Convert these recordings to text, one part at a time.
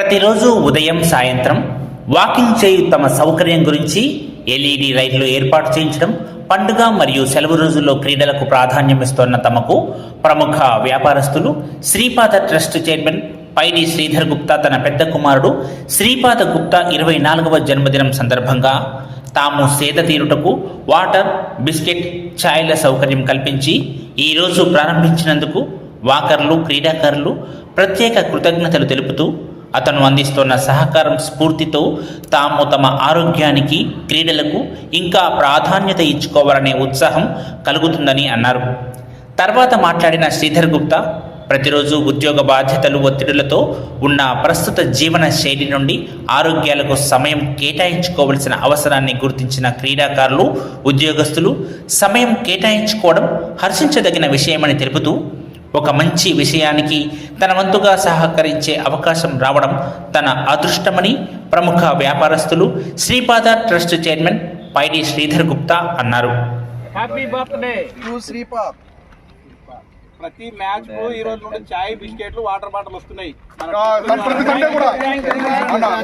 ప్రతిరోజు ఉదయం సాయంత్రం వాకింగ్ చేయు తమ సౌకర్యం గురించి ఎల్ఈడి లైట్లు ఏర్పాటు చేయించడం పండుగ మరియు సెలవు రోజుల్లో క్రీడలకు ప్రాధాన్యమిస్తోన్న తమకు ప్రముఖ వ్యాపారస్తులు శ్రీపాద ట్రస్ట్ చైర్మన్ పైడి శ్రీధర్ గుప్తా తన పెద్ద కుమారుడు శ్రీపాద గుప్తా ఇరవై నాలుగవ జన్మదినం సందర్భంగా తాము సేద తీరుటకు వాటర్ బిస్కెట్ ఛాయ్ల సౌకర్యం కల్పించి ఈరోజు ప్రారంభించినందుకు వాకర్లు క్రీడాకారులు ప్రత్యేక కృతజ్ఞతలు తెలుపుతూ అతను అందిస్తున్న సహకారం స్ఫూర్తితో తాము తమ ఆరోగ్యానికి క్రీడలకు ఇంకా ప్రాధాన్యత ఇచ్చుకోవాలనే ఉత్సాహం కలుగుతుందని అన్నారు. తర్వాత మాట్లాడిన శ్రీధర్ గుప్తా ప్రతిరోజు ఉద్యోగ బాధ్యతలు ఒత్తిడులతో ఉన్న ప్రస్తుత జీవన శైలి నుండి ఆరోగ్యాలకు సమయం కేటాయించుకోవలసిన అవసరాన్ని గుర్తించిన క్రీడాకారులు ఉద్యోగస్తులు సమయం కేటాయించుకోవడం హర్షించదగిన విషయమని తెలుపుతూ ఒక మంచి విషయానికి తన వంతుగా సహకరించే అవకాశం రావడం తన అదృష్టమని ప్రముఖ వ్యాపారస్తులు శ్రీపాద ట్రస్ట్ చైర్మన్ పైడి శ్రీధర్ గుప్తా అన్నారు. హ్యాపీ బర్త్డే టూ శ్రీపాద్ ప్రతి మ్యాచ్కు ఈ రోజు నుండి చాయ్ బిస్కెట్లు వాటర్ బాటిల్ వస్తున్నాయి.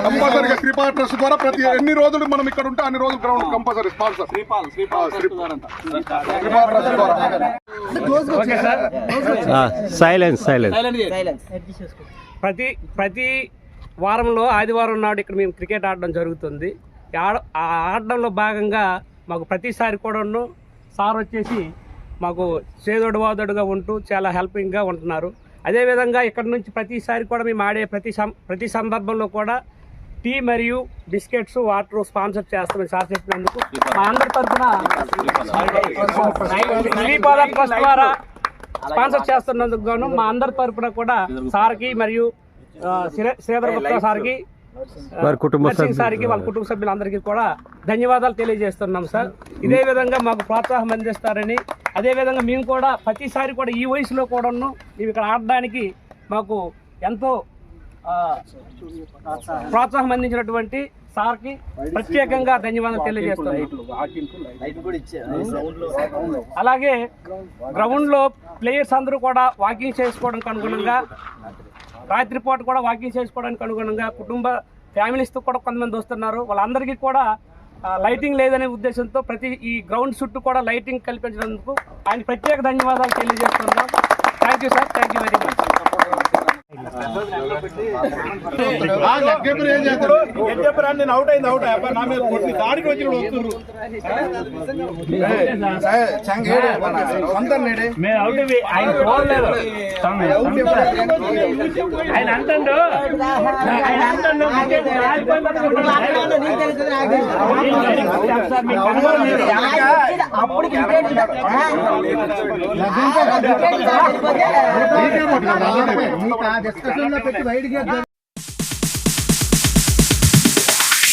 కంపల్సరీగా శ్రీపాద్ ట్రస్ట్ ద్వారా ప్రతి ఎన్ని రోజులు మనం ఇక్కడ ఉంటే అన్ని రోజులు ground compulsory sponsor Sripal Sripal trust ద్వారా సైలెన్స్ సైలెన్స్. ప్రతి ప్రతి వారంలో ఆదివారం నాడు ఇక్కడ మేము క్రికెట్ ఆడడం జరుగుతుంది. ఆడ ఆ ఆడడంలో భాగంగా మాకు ప్రతిసారి కూడాను సార్ వచ్చేసి మాకు చేదోడు వాదోడుగా ఉంటూ చాలా హెల్పింగ్గా ఉంటున్నారు అదేవిధంగా ఇక్కడ నుంచి ప్రతిసారి కూడా మేము ఆడే ప్రతి ప్రతి సందర్భంలో కూడా టీ మరియు బిస్కెట్స్ వాటర్ స్పాన్సర్ చేస్తామని సార్ చెప్పినందుకు మా అందరి తరఫున ట్రస్ట్ ద్వారా స్పాన్సర్ చేస్తున్నందుకు గాను మా అందరి తరపున కూడా సార్కి మరియు శ్రీధర్ గుప్తా సార్కి వారి కుటుంబ. సార్కి వాళ్ళ కుటుంబ సభ్యులందరికీ కూడా ధన్యవాదాలు తెలియజేస్తున్నాం సార్ ఇదే విధంగా మాకు ప్రోత్సాహం అందిస్తారని అదేవిధంగా మేము కూడా ప్రతిసారి కూడా ఈ వయసులో కూడాను మేము ఇక్కడ ఆడడానికి మాకు ఎంతో ప్రోత్సాహం అందించినటువంటి సార్కి ప్రత్యేకంగా ధన్యవాదాలు తెలియజేస్తున్నాం. అలాగే గ్రౌండ్లో ప్లేయర్స్ అందరూ కూడా వాకింగ్ చేసుకోవడానికి అనుగుణంగా రాత్రిపూట కూడా వాకింగ్ చేసుకోవడానికి అనుగుణంగా కుటుంబ ఫ్యామిలీస్తో కూడా కొంతమంది వస్తున్నారు. వాళ్ళందరికీ కూడా లైటింగ్ లేదనే ఉద్దేశంతో ప్రతి ఈ గ్రౌండ్ చుట్టూ కూడా లైటింగ్ కల్పించినందుకు ఆయన ప్రత్యేక ధన్యవాదాలు తెలియజేస్తున్నాం. Thank you sir thank you very much నేను అవుట్ అయింది అవుట్ అయ్యా నా మీద కొట్టి దాడికి వచ్చి వస్తున్నారు ఆయన అంటుండు ఆయన అంటుండు అప్పుడు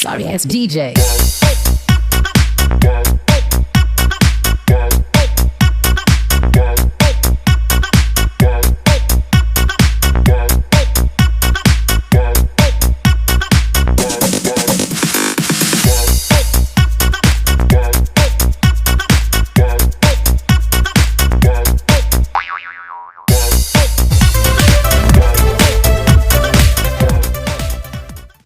Sorry, it's DJ.